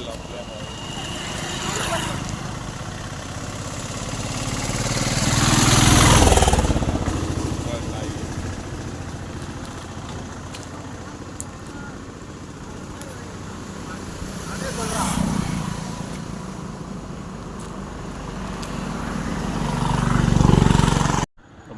பிரிச்சிடலாம்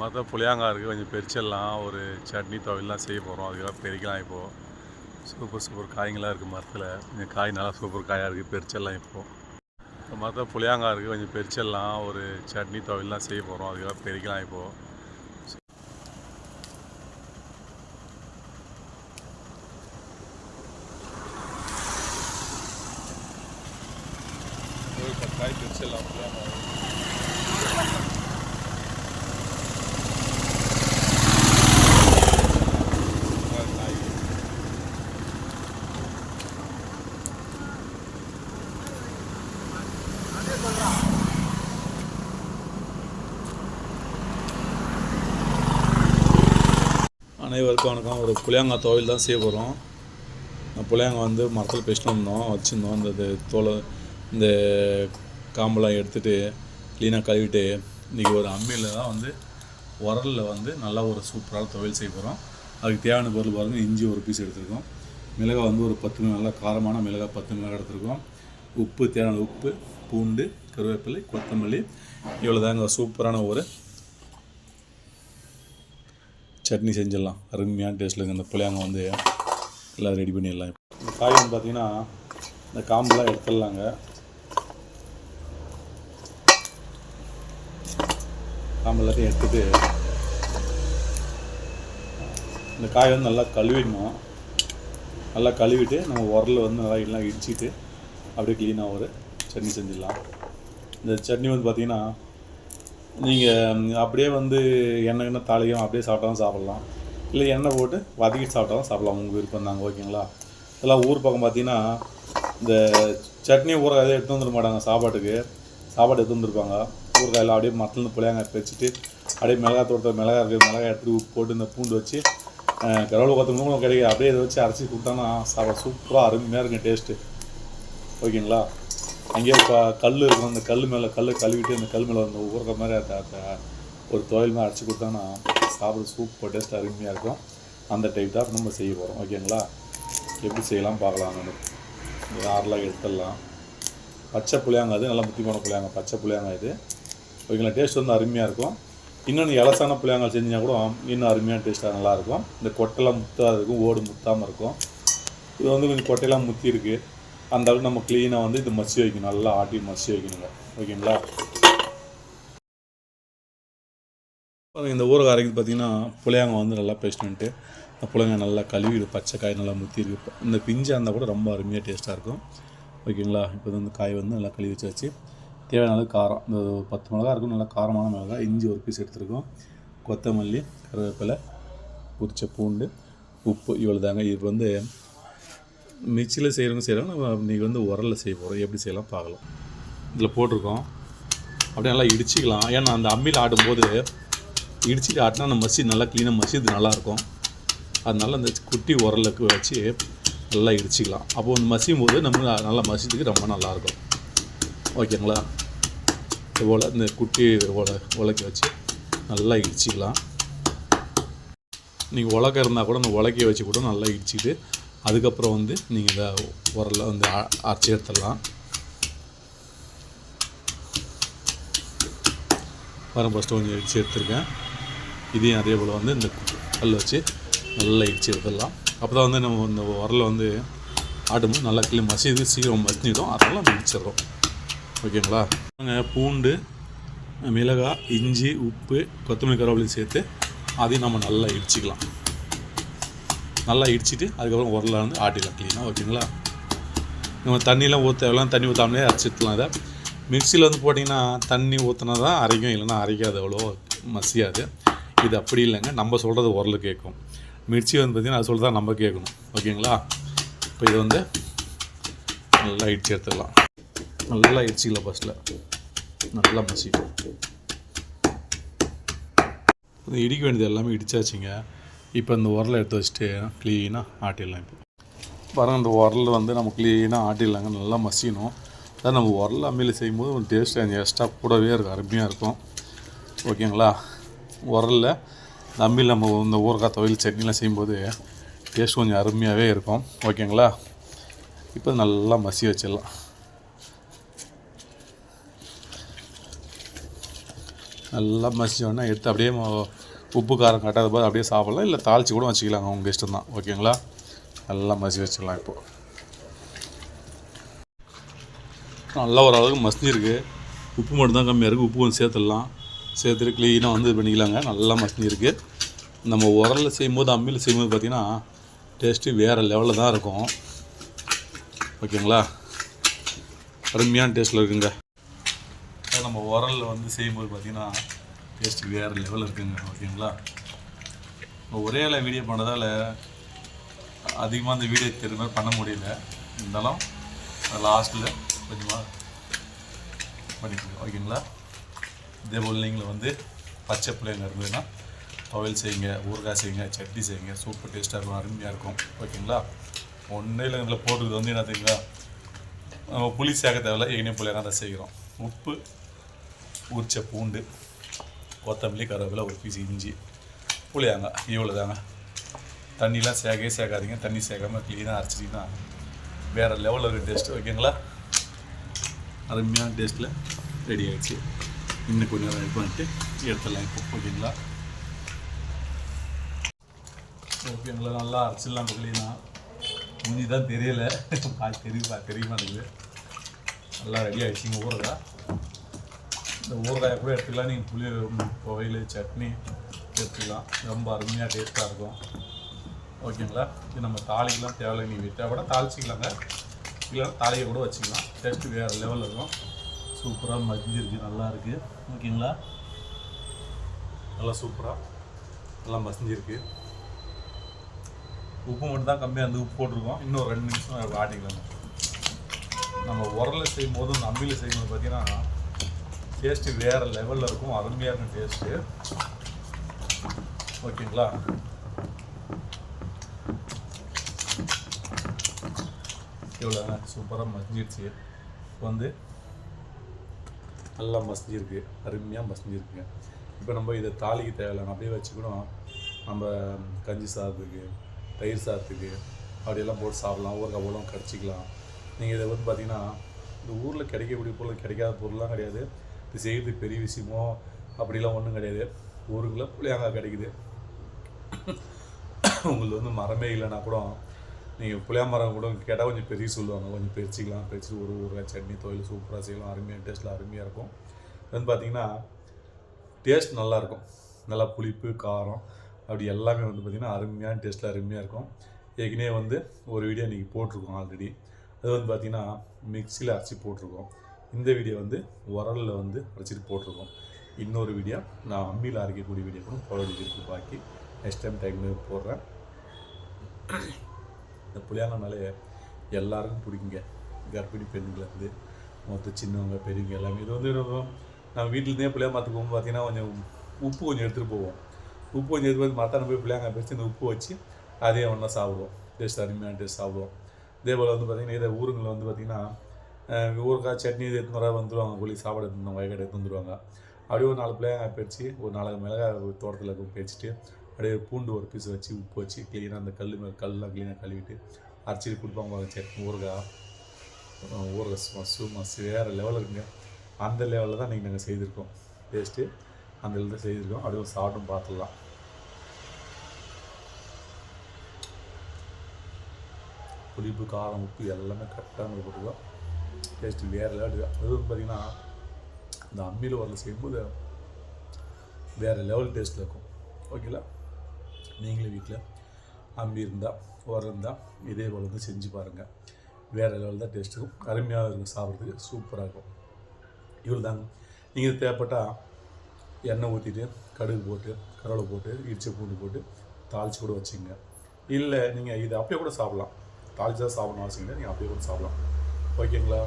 மற்ற புளியாங்காய் இருக்குது. கொஞ்சம் பெரிச்செல்லாம் ஒரு சட்னி துவையெல்லாம் செய்ய போகிறோம் அதுக்கெல்லாம் பெருக்கலாம் இப்போது சூப்பர் சூப்பர் காய்ங்களாக இருக்குது மரத்தில். கொஞ்சம் காய் நல்லா சூப்பர் காயாக இருக்குது. பெரிச்செல்லாம் இப்போது மரத்தில் புளியாங்காய் இருக்குது. கொஞ்சம் பெரிச்செல்லாம் ஒரு சட்னி துவையல்லாம் செய்ய போகிறோம் அதுக்காக பெரிக்கலாம் இப்போது காய் பெரிச்சிடலாம் புளியாங்காய் காய் அனைவருக்கும் வணக்கம் ஒரு புளியாங்காய் துவையல் தான் செய்ய போகிறோம் புளியாங்காய் வந்து மரத்தில் பேசிட்டு வந்தோம் வச்சுருந்தோம். இந்த இது தோலை இந்த காம்பெல்லாம் எடுத்துகிட்டு க்ளீனாக கழுவிட்டு இன்றைக்கி ஒரு அம்மியில் தான் வந்து உரலில் வந்து நல்லா ஒரு சூப்பரான துவையல் செய்ய போகிறோம் அதுக்கு தேவையான பொருள் பாருங்கள் இஞ்சி ஒரு பீஸ் எடுத்துருக்கோம். மிளகாய் வந்து ஒரு பத்து மிளகா நல்லா காரமான மிளகாய் பத்து மிளகாய் எடுத்துருக்கோம். உப்பு தேவையான உப்பு பூண்டு கருவேப்பிலை கொத்தமல்லி இவ்வளோ தாங்க சூப்பரான ஒரு சட்னி செஞ்சிடலாம். அருமையான டேஸ்ட்டில் இந்த புளியாங்க வந்து எல்லாம் ரெடி பண்ணிடலாம். இந்த காய் வந்து பார்த்திங்கன்னா இந்த காம்பெலாம் எடுத்துடலாங்க. காம்பு எல்லாத்தையும் எடுத்துட்டு இந்த காய் வந்து நல்லா கழுவிடணும். நல்லா கழுவிட்டு நம்ம உரலில் வந்து நல்லா எல்லாம் இடிச்சிட்டு அப்படியே க்ளீனாக ஒரு சட்னி செஞ்சிடலாம். இந்த சட்னி வந்து பார்த்திங்கன்னா நீங்கள் அப்படியே வந்து எண்ணெய் எண்ணெய் தாளியும் அப்படியே சாப்பிட்டாலும் சாப்பிட்லாம். இல்லை எண்ணெய் போட்டு வதக்கிட்டு சாப்பிட்டாலும் சாப்பிடலாம். உங்கள் விருப்பம் தாங்க ஓகேங்களா? இதெல்லாம் ஊர் பக்கம் பார்த்தீங்கன்னா இந்த சட்னி ஊறுகாய் எடுத்து வந்துட மாட்டாங்க சாப்பாட்டுக்கு. சாப்பாடு எடுத்து வந்துருப்பாங்க. ஊறுகாயில் அப்படியே மரத்துலேருந்து புளியாங்க வச்சுட்டு அப்படியே மிளகாய் தோட்டத்தில் மிளகாய் இருக்குது மிளகாய் எடுத்து உப்பு போட்டு இந்த பூண்டு வச்சு கடவுள் கொத்தமல்லியும் கிடைக்கும் அப்படியே இதை வச்சு அரைச்சி கொடுத்தாங்கன்னா சாப்பாடு சூப்பராக அருமையாக இருக்கும் டேஸ்ட்டு. ஓகேங்களா? அங்கேயே இப்போ கல் இருக்கும். அந்த கல் மேலே கல் கழுவிட்டு அந்த கல் மேலே அந்த ஊறுற மாதிரி அந்த அந்த ஒரு துவையல் மாதிரி அரைச்சி கொடுத்தாங்கன்னா சாப்பிட சூப்பர் டேஸ்ட் அருமையாக இருக்கும். அந்த டைப் தான் நம்ம செய்ய போகிறோம் ஓகேங்களா எப்படி செய்யலாம் பார்க்கலாம் நம்ம. ஆறுலாம் எடுத்துடலாம். பச்சை புளியாங்க அது நல்லா முக்கியமான புளியாங்க பச்சை புளியாங்க இது. ஓகேங்களா டேஸ்ட் வந்து அருமையாக இருக்கும். இன்னொன்று இலசான புளியாங்கல் செஞ்சீங்கன்னா கூட இன்னும் அருமையான டேஸ்ட்டாக நல்லாயிருக்கும் இந்த கொட்டைலாம் முத்தாக இருக்கும் ஓடு முத்தாமல் இருக்கும். இது வந்து கொஞ்சம் கொட்டையெல்லாம் முத்தி இருக்குது அந்த அளவுக்கு நம்ம க்ளீனாக வந்து இது மசி வைக்கணும். நல்லா ஆட்டி மசி வைக்கணுங்க. ஓகேங்களா? இந்த ஊறுகாய் அரைக்கிறது பார்த்தீங்கன்னா புளியாங்க வந்து நல்லா பேஸ்ட் அந்த இந்த நல்லா கழுவி பச்சை காய் நல்லா முத்தி இருக்கு. இந்த பிஞ்சாக இருந்தால் கூட ரொம்ப அருமையாக டேஸ்ட்டாக இருக்கும். ஓகேங்களா? இப்போ வந்து காய் வந்து நல்லா கழுவி வச்சாச்சு. தேவையான அளவு காரம் இந்த பத்து மிளகா இருக்கும் நல்லா காரமான மிளகாய் இஞ்சி ஒரு பீஸ் எடுத்துருக்கோம். கொத்தமல்லி கருவேப்பிலை உரிச்ச பூண்டு உப்பு இவ்வளோ தாங்க இது வந்து மிக்சியில் செய்கிறவங்க செய்கிறாங்க நம்ம இன்றைக்கி வந்து உரலில் செய்ய போகிறோம் எப்படி செய்யலாம் பார்க்கலாம். இதில் போட்டிருக்கோம். அப்படியே நல்லா இடிச்சிக்கலாம். ஏன்னா அந்த அம்மியில் ஆடும்போது இடிச்சிட்டு ஆட்டினா அந்த மசி நல்லா க்ளீனாக மசி நல்லாயிருக்கும். அதனால் அந்த குட்டி உரலுக்கு வச்சு நல்லா இடிச்சிக்கலாம். அப்போ வந்து மசியும் போது நம்ம நல்லா மசித்துக்கு ரொம்ப நல்லாயிருக்கும். ஓகேங்களா? இது போல் இந்த குட்டி உல உலக்கி வச்சு நல்லா இடிச்சிக்கலாம். நீங்கள் உலக்க இருந்தால் கூட அந்த உலக்கையை வச்சு கூட நல்லா இடிச்சிட்டு அதுக்கப்புறம் வந்து நீங்கள் இதை உரலை வந்து அரைச்சி எடுத்துடலாம். வரம் ஃபஸ்ட்டு கொஞ்சம் இடித்து எடுத்துருக்கேன். இதையும் அதே போல் வந்து இந்த கல் வச்சு நல்லா இடித்து எடுத்துடலாம். அப்போ தான் வந்து நம்ம இந்த உரலை வந்து ஆட்டும்போது நல்லா கிளி மசிது சீக்கிரம் மசிஞ்சிடும். அதனால் நம்ம ஓகேங்களா? நாங்கள் பூண்டு மிளகாய் இஞ்சி உப்பு கொத்தமல்லி கருவேப்பிலையும் சேர்த்து அதையும் நம்ம நல்லா இடிச்சிக்கலாம். நல்லா இடிச்சிட்டு அதுக்கப்புறம் உரலில் வந்து ஆட்டிடலாம் க்ளீனாக ஓகேங்களா? நம்ம தண்ணியெலாம் ஊற்ற எவ்வளோ தண்ணி ஊற்றாமலே அரைச்சிடலாம் அதை மிக்சியில் வந்து போட்டிங்கன்னா தண்ணி ஊற்றினா தான் அரைக்கும் இல்லைன்னா அரைக்காது அவ்வளோ மசியாது. இது அப்படி இல்லைங்க நம்ம சொல்கிறது உரல் கேட்கும். மிர்ச்சி வந்து பார்த்திங்கன்னா அது சொல்கிறதா நம்ம கேட்கணும் ஓகேங்களா? இப்போ இது வந்து நல்லா இடிச்சு எடுத்துக்கலாம் நல்லா இடிச்சிக்கலாம் ஃபஸ்ட்டில் நல்லா மசிக்கும். இடிக்க வேண்டியது எல்லாமே இடிச்சாச்சுங்க. இப்போ இந்த உரலை எடுத்து வச்சுட்டு க்ளீனாக ஆட்டிடலாம் இப்போ. பாருங்கள் இந்த உரல் வந்து நம்ம க்ளீனாக ஆட்டிடலாங்க. நல்லா மசியணும். அதான் நம்ம உரல் அம்மியில் செய்யும்போது ஒரு டேஸ்ட் கொஞ்சம் எக்ஸ்ட்ரா கூடவே இருக்கும் அருமையாக இருக்கும். ஓகேங்களா? உரலில் இந்த அம்மியில் நம்ம இந்த ஊறுகாய் துவையல் சட்னிலாம் செய்யும்போது டேஸ்ட் கொஞ்சம் அருமையாகவே இருக்கும். ஓகேங்களா? இப்போ நல்லா மசி வச்சிடலாம். நல்லா மசிச்சோன்னா எடுத்து அப்படியே உப்பு காரம் கட்டாத போது அப்படியே சாப்பிடலாம். இல்லை தாளித்து கூட வச்சுக்கலாங்க. உங்கள் இஷ்டம் தான். ஓகேங்களா? நல்லா மசி வச்சிடலாம் இப்போது நல்லா ஓரளவுக்கு மசிஞ்சிருக்கு. உப்பு மட்டும்தான் கம்மியாக இருக்குது உப்பு கொஞ்சம் சேர்த்துடலாம். சேர்த்துட்டு க்ளீனாக வந்து இது பண்ணிக்கலாங்க. நல்லா மசிஞ்சிருக்கு. நம்ம உரலில் செய்யும்போது அம்மியில் செய்யும்போது பார்த்திங்கன்னா டேஸ்ட்டு வேறு லெவலில் தான் இருக்கும். ஓகேங்களா? அருமையான டேஸ்ட்டில் இருக்குங்க. நம்ம உரலில் வந்து செய்யும்போது பார்த்திங்கன்னா டேஸ்ட் வேறு லெவலில் இருக்குங்க ஓகேங்களா ஒரே இலை வீடியோ பண்ணதால் அதிகமாக அந்த வீடியோ தெரிஞ்ச மாதிரி பண்ண முடியல. இருந்தாலும் லாஸ்ட்டில் கொஞ்சமாக பண்ணிக்கோங்க ஓகேங்களா இதே போல் நீங்கள் வந்து பச்சை பிள்ளைங்க இருந்ததுன்னா துவையல் செய்யுங்க ஊறுகாய் செய்யுங்க சட்னி செய்யுங்க சூப்பர் டேஸ்ட்டாக இருக்கும் அருமையாக இருக்கும் ஓகேங்களா ஒன்றே இல்லை இதில் போடுறது வந்து என்ன தெரியுங்களா? நம்ம புளி சேர்க்க தேவையில்ல ஏனே புளியாக தான் செய்கிறோம். உப்பு உரிச்ச பூண்டு கொத்தமல்லி கருவேப்பிலை ஒரு பீஸ் இஞ்சி புளியாங்க இவ்வளோ தாங்க தண்ணிலாம் சேகவே சேர்க்காதீங்க தண்ணி சேர்க்காம க்ளீனாக அரைச்சிட்டிங்கன்னா வேறு லெவலில் இருக்க டேஸ்ட்டு ஓகேங்களா? அருமையான டேஸ்ட்டில் ரெடி ஆகிடுச்சு இன்னும் கொஞ்சம் நேரம் இது பண்ணிட்டு எடுத்துடலாம் இப்போ ஓகேங்களா? ஓகேங்களா நல்லா அரைச்சிடலாம் இப்போ க்ளீனாக முடிஞ்சு தான் தெரியல. பார்த்து தெரியுமா தெரிய நல்லா ரெடி ஆகிடுச்சிங்க ஊறுகாய். இந்த ஊறுகாயை கூட எடுத்துக்கலாம் நீங்கள் புளி ம், துவையல் சட்னி எடுத்துக்கலாம் ரொம்ப அருமையாக டேஸ்ட்டாக இருக்கும். ஓகேங்களா? இது நம்ம தாளிக்கலாம் தேவையில்லை நீங்கள் விட்டால் கூட தாளிச்சிக்கலாங்க. இல்லை தாளியை கூட வச்சுக்கலாம். டேஸ்ட்டு வேறு லெவலில் இருக்கும். சூப்பராக மசிஞ்சிருக்கு நல்லா இருக்குது ஓகேங்களா? நல்லா சூப்பராக நல்லா மசிஞ்சிருக்கு உப்பு மட்டும் தான் கம்மியாக இருந்து உப்பு போட்டிருக்கோம். இன்னும் ரெண்டு நிமிஷம் ஆட்டிக்கலாம். நம்ம உரலில் செய்யும் போதும் நம்பியில் செய்யும்போது பார்த்தீங்கன்னா டேஸ்ட்டு வேறு லெவலில் இருக்கும். அருமையாக இருக்கும் டேஸ்ட்டு ஓகேங்களா இவ்வளோங்க சூப்பராக மசிஞ்சிருச்சு. இப்போ வந்து நல்லா மசிஞ்சிருக்கு. அருமையாக மசிஞ்சிருக்குங்க. இப்போ நம்ம இதை தாலிக்கு தேவையில்லை. அப்படியே வச்சுக்கணும். நம்ம கஞ்சி சாதத்துக்கு தயிர் சாதத்துக்கு அப்படியெல்லாம் போட்டு சாப்பிட்லாம். ஊறுகாய் கவலம் கடிச்சிக்கலாம் நீங்கள் இதை வந்து பார்த்திங்கன்னா இந்த ஊரில் கிடைக்கக்கூடிய பொருள் கிடைக்காத பொருள்லாம் கிடையாது. இது செய்கிறது பெரிய விஷயமோ அப்படிலாம் ஒன்றும் கிடையாது. ஊருக்குள்ளே புளியாங்காய் கிடைக்குது. உங்களுக்கு வந்து மரமே இல்லைன்னா கூட நீங்கள் புளியா மரம் கூட கேட்டால் கொஞ்சம் பெரிய சொல்லுவாங்க. கொஞ்சம் பிரிச்சிக்கலாம் பிரித்து ஒரு ஊரில் சட்னி தொழில் சூப்பராக செய்யலாம். அருமையாக டேஸ்ட்டில் அருமையாக இருக்கும். வந்து பார்த்திங்கன்னா டேஸ்ட் நல்லாயிருக்கும் நல்லா புளிப்பு காரம் அப்படி எல்லாமே வந்து பார்த்திங்கன்னா அருமையான டேஸ்ட்டில் அருமையாக இருக்கும். ஏற்கனவே வந்து ஒரு வீடியோ இன்றைக்கி போட்டிருக்கோம் ஆல்ரெடி அது வந்து பார்த்திங்கன்னா மிக்சியில் அரைச்சி போட்டிருக்கோம். இந்த வீடியோ வந்து உரலில் வந்து அரைச்சிட்டு போட்டிருக்கோம். இன்னொரு வீடியோ நான் அம்மியில் அரைக்கக்கூடிய வீடியோ கூட போட வேண்டியது பாக்கி. நெக்ஸ்ட் டைம் டைம் போடுறேன். இந்த புளியாங்கனாலே எல்லாருக்கும் பிடிக்குங்க. கர்ப்பிணி பெண்கள்லேருந்து மொத்த சின்னவங்க பெரியவங்க எல்லாமே. இது வந்து ரொம்ப- நம்ம வீட்டிலேருந்தே பிள்ளையா மாற்ற போகும்போது பார்த்தீங்கன்னா கொஞ்சம் உப்பு கொஞ்சம் எடுத்துகிட்டு போவோம். உப்பு கொஞ்சம் எடுத்து போய் மத்தான போய் பிள்ளையாங்க பிரித்து இந்த உப்பு வச்சு அதே ஒன்றா சாப்பிடுவோம். டேஸ்ட் அருமையான டேஸ்ட் சாப்பிடுவோம். இதே போல் வந்து பார்த்திங்கன்னா இதை ஊருங்களில் வந்து பார்த்திங்கன்னா அஹ், ஊறுகாய் சட்னி இது எடுத்துன்னு வர வந்துடுவாங்க கூலி சாப்பாடு எடுத்துன்னு வயக்காடு எடுத்து வந்துடுவாங்க அப்படியே ஒரு நாலு பிள்ளைங்க பறிச்சு ஒரு நாலு மிளகாய் தோட்டத்தில் பறிச்சுட்டு அப்படியே பூண்டு ஒரு பீஸ் வச்சு உப்பு வச்சு க்ளீனாக அந்த கல் மேலே கல்லாம் க்ளீனாக கழுவிட்டு அரைச்சிட்டு கொடுப்பாங்க சட்னி ஊறுகாய். அஹ் ஊறுகாய் சும்மா சும்மா வேறு லெவலில் இருக்குங்க. அந்த லெவலில் தான் இன்றைக்கி நாங்கள் செய்திருக்கோம். டேஸ்ட்டு அந்த இதில் தான் செய்திருக்கோம். அப்படியே ஒரு சாப்பிட்டும் பார்த்துடலாம். புளிப்பு காரம் உப்பு எல்லாமே கரெக்டாக போட்டுக்கலாம் டேஸ்ட்டு வேறு லெவல் அது பார்த்திங்கன்னா இந்த அம்மியில் வரல செய்யும்போது வேறு லெவல் டேஸ்ட்டில் இருக்கும். ஓகேங்களா நீங்களும் வீட்டில் அம்பி இருந்தால் உரம் இருந்தால் இதே போல் வந்து செஞ்சு பாருங்கள் வேறு லெவல் தான் டேஸ்ட் இருக்கும் அருமையாக இருக்கும் சாப்பிட்றதுக்கு. சூப்பராக இருக்கும். இவ்வளோ தாங்க நீங்கள் தேவைப்பட்டால் எண்ணெய் ஊற்றிட்டு கடுகு போட்டு கருவேலை போட்டு இடிச்சு பூண்டு போட்டு தாளித்து கூட வச்சுங்க இல்லை நீங்கள் இது அப்படியே கூட சாப்பிட்லாம். தாளிச்சு தான் சாப்பிடணும் அவசியம் இல்லை. நீங்கள் அப்படியே கூட சாப்பிடலாம். ஓகேங்களா?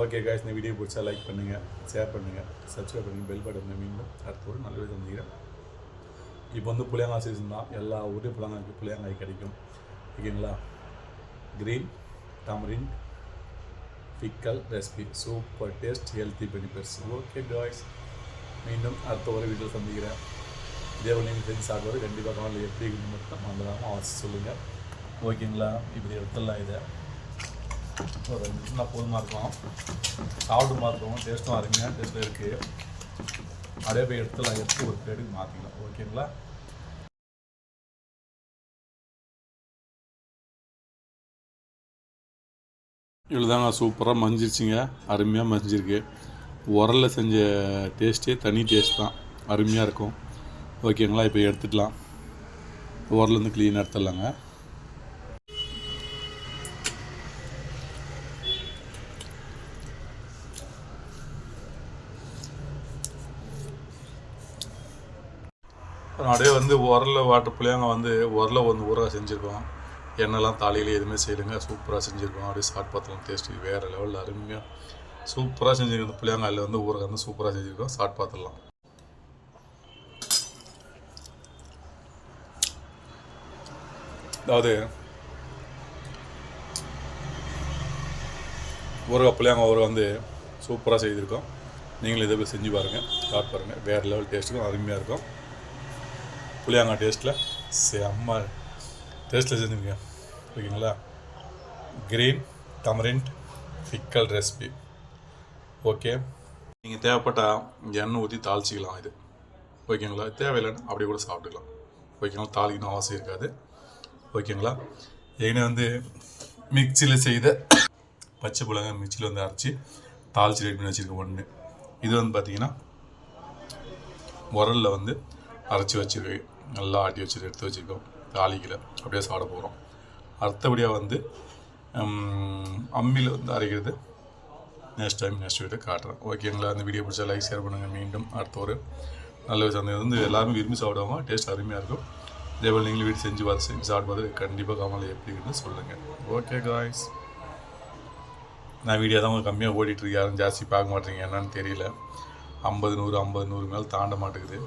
ஓகே காய்ஸ் இந்த வீடியோ பிடிச்சா லைக் பண்ணுங்கள் ஷேர் பண்ணுங்கள் சப்ஸ்கிரைப் பண்ணுங்கள் பெல் பட்டன் மீண்டும் அடுத்த ஒரு நல்ல வீடியோ சந்திக்கிறேன். இப்போ வந்து புளியங்காய் சீசன் தான். எல்லா ஊர்லேயும் புளியங்காய்க்கு புளியங்காய் கிடைக்கும். ஓகேங்களா? Green tamarind pickle recipe super taste healthy benefits okay guys மீண்டும் அடுத்த ஒரு வீட்டில் சந்திக்கிறேன். இதே ஒரு நீங்கள் செஞ்சு சாப்பிடுவது கண்டிப்பாக எப்படி இருக்குன்னு மட்டும் மறந்துடாமல் அவசியம் சொல்லுங்கள் ஓகேங்களா இப்படி எடுத்துடலாம் இதை. ஒரு ரெண்டு நிமிஷம் போதுமாக இருக்கும். சாப்பிடுமா இருக்கும். டேஸ்ட்டும் அருமையாக டேஸ்ட்டில் இருக்குது அதே போய் எடுத்துலாம் எடுத்து ஒரு பிளேட்டுக்கு மாற்றிக்கலாம் ஓகேங்களா இவ்வளோதாங்க சூப்பராக மஞ்சிருச்சுங்க. அருமையாக மஞ்சிருக்கு. உரலில் செஞ்ச டேஸ்ட்டே தனி டேஸ்ட் தான். அருமையாக இருக்கும். ஓகேங்களா இப்போ எடுத்துக்கலாம். உரலேருந்து க்ளீனாக எடுத்துடலாங்க. அப்படியே வந்து உரல வாட்டர் புளியாங்க வந்து உரல வந்து ஊறாக செஞ்சுருக்கோம். எண்ணெய்லாம் தாலியில் எதுவுமே செய்யலைங்க. சூப்பராக செஞ்சுருக்கோம். அப்படியே சாட் பாத்திரம் டேஸ்ட்டு வேறு லெவலில் அருமையாக சூப்பராக செஞ்சுருக்கோம். புளியாங்க அதில் வந்து ஊற வந்து சூப்பராக செஞ்சுருக்கோம் சாட் பாத்திரலாம் அதாவது ஊறுகாய் புளியாங்க ஊறுகாய் வந்து சூப்பராக செய்திருக்கோம். நீங்களும் இதை போய் செஞ்சு பாருங்கள் சாப்பிட்டு பாருங்கள் வேறு லெவல் டேஸ்ட்டுக்கும் அருமையாக இருக்கும். புளியாங்காய் டேஸ்ட்டில் செம்ம டேஸ்ட்டில் செஞ்சுருங்க. ஓகேங்களா? Green tamarind pickle recipe okay நீங்கள் தேவைப்பட்டால் எண்ணெய் ஊற்றி தாளிச்சிக்கலாம் இது. ஓகேங்களா? தேவையில்லைன்னு அப்படியே கூட சாப்பிட்டுக்கலாம். ஓகேங்களா? தாளிக்கணும் அவசியம் இருக்காது. ஓகேங்களா? ஏன்னா வந்து மிக்சியில் செய்த பச்சை மிளகாய் மிக்சியில் வந்து அரைச்சி தாளிச்சு ரெடி பண்ணி வச்சுருக்கேன் ஒன்று இது வந்து பார்த்தீங்கன்னா உரலில் வந்து அரைச்சி வச்சுருக்கு நல்லா ஆட்டி வச்சுட்டு எடுத்து வச்சுருக்கோம். தாளிக்கில். அப்படியே சாப்பிட போகிறோம் அடுத்தபடியாக வந்து அம்மியில் வந்து அரைக்கிறது. நெக்ஸ்ட் டைம் நெக்ஸ்ட் வீடியோ காட்டுறேன். ஓகேங்களா அந்த வீடியோ பிடிச்சா லைக் ஷேர் பண்ணுங்கள் மீண்டும் அடுத்த ஒரு நல்ல விஷயம் வந்து எல்லாருமே விரும்பி சாப்பிடுவாங்க டேஸ்ட் அருமையாக இருக்கும். இதேபோல் நீங்களும் வீடு செஞ்சு பார்த்து செஞ்சு சாப்பிட்டு பார்த்து கண்டிப்பாக கமல் எப்படின்னு சொல்லுங்கள் ஓகே காய்ஸ் நான் வீடியோ தான் உங்களுக்கு கம்மியாக ஓடிட்டுருக்கு யாரும் ஜாஸ்தி பார்க்க மாட்டேங்க. என்னன்னு தெரியல. ஐம்பது நூறு ஐம்பது நூறு மேலே தாண்ட மாட்டேங்குது.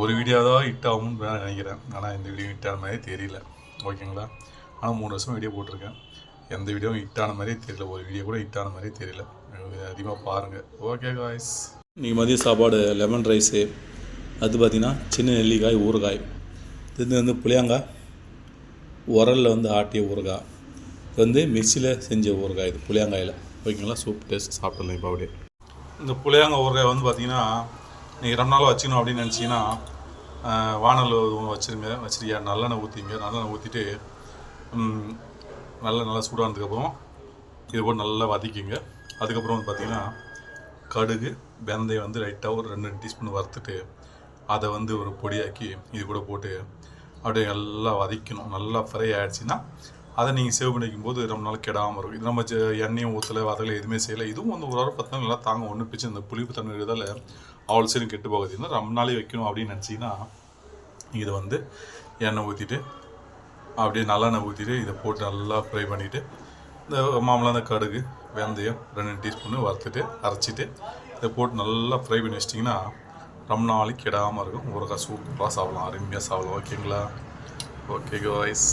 ஒரு வீடியோ தான் ஹிட் ஆகும்னு நான் நினைக்கிறேன். ஆனால் இந்த வீடியோ ஹிட் ஆன மாதிரி தெரியல. ஓகேங்களா ஆனால் மூணு வருஷம் வீடியோ போட்டிருக்கேன். எந்த வீடியோவும் ஹிட் ஆன மாதிரியே தெரியல. ஒரு வீடியோ கூட ஹிட் ஆன மாதிரியே தெரியல. அதிகமாக பாருங்கள் ஓகே காய்ஸ் நீங்கள் மதிய சாப்பாடு லெமன் ரைஸு அது பார்த்தீங்கன்னா சின்ன நெல்லிக்காய் ஊறுகாய். இது வந்து புளியாங்காய். உரலில் வந்து ஆட்டிய ஊறுகாய். இது வந்து மிக்சியில் செஞ்ச ஊறுகாய் இது புளியாங்காயில். ஓகேங்களா சூப் டேஸ்ட் சாப்பிடலாம் இப்போ அப்படியே. இந்த புளியாங்காய் ஊறுகாய் வந்து பார்த்தீங்கன்னா நீங்கள் ரொம்ப நாள் வச்சுக்கணும் அப்படின்னு நினச்சிங்கன்னா வானல் வச்சுருங்க வச்சுருக்கியா? நல்லெண்ணெய் ஊற்றிங்க நல்லெண்ணெய் ஊற்றிட்டு நல்லா நல்லா சூடானதுக்கப்புறம் இது போட்டு நல்லா வதக்கிங்க. அதுக்கப்புறம் வந்து பார்த்தீங்கன்னா கடுகு வெந்தயம் வந்து லைட்டாக ஒரு ரெண்டு டீஸ்பூன் வறுத்துட்டு அதை வந்து ஒரு பொடியாக்கி இது கூட போட்டு அப்படியே நல்லா வதக்கணும். நல்லா ஃப்ரை ஆகிடுச்சின்னா அதை நீங்கள் சேவ் பண்ணி வைக்கும்போது ரொம்ப நாள் கெடாமல் இருக்கும். இது நம்ம எண்ணெயும் ஊற்றலை வதலை எதுவுமே செய்யலை. இதுவும் வந்து ஒரு வாரம் பத்து நல்லா தாங்க ஒன்று பிச்சு இந்த புளிப்பு தன்மை இருக்கிறதால அவ்வளோ சீரும் கெட்டு போகாது. இன்னும் ரொம்ப நாளே வைக்கணும் அப்படின்னு நினச்சிங்கன்னா இதை வந்து எண்ணெய் ஊற்றிட்டு அப்படியே நல்லெண்ணெய் ஊற்றிட்டு இதை போட்டு நல்லா ஃப்ரை பண்ணிவிட்டு இந்த மாமலாம் அந்த கடுகு வெந்தயம் ரெண்டு டீஸ்பூனு வறுத்துட்டு அரைச்சிட்டு இதை போட்டு நல்லா ஃப்ரை பண்ணி வச்சிட்டிங்கன்னா ரொம்ப நாளைக்கு கெடாமல் இருக்கும். ஊறுகாய் சூப்பராக சாப்பிடலாம். அருமையாக சாப்பிடலாம். ஓகேங்களா? Okay voice